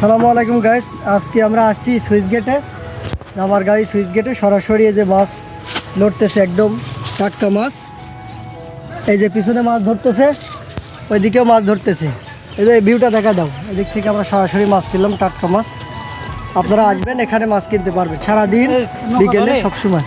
সালামু আলাইকুম গাইস আজকে আমরা আসছি সুইচ গেটে। আমার গাড়ি সুইচ গেটে সরাসরি এই যে মাছ লড়তেছে একদম টাটকা মাছ। এই যে পিছনে মাছ ধরতেছে ওইদিকেও মাছ ধরতেছে। এই যে ভিউটা দেখা দাও। এদিক থেকে আমরা সরাসরি মাছ কিনলাম টাটকা মাছ। আপনারা আসবেন এখানে মাছ কিনতে পারবেন। সারাদিন বিকেলে সবসময়।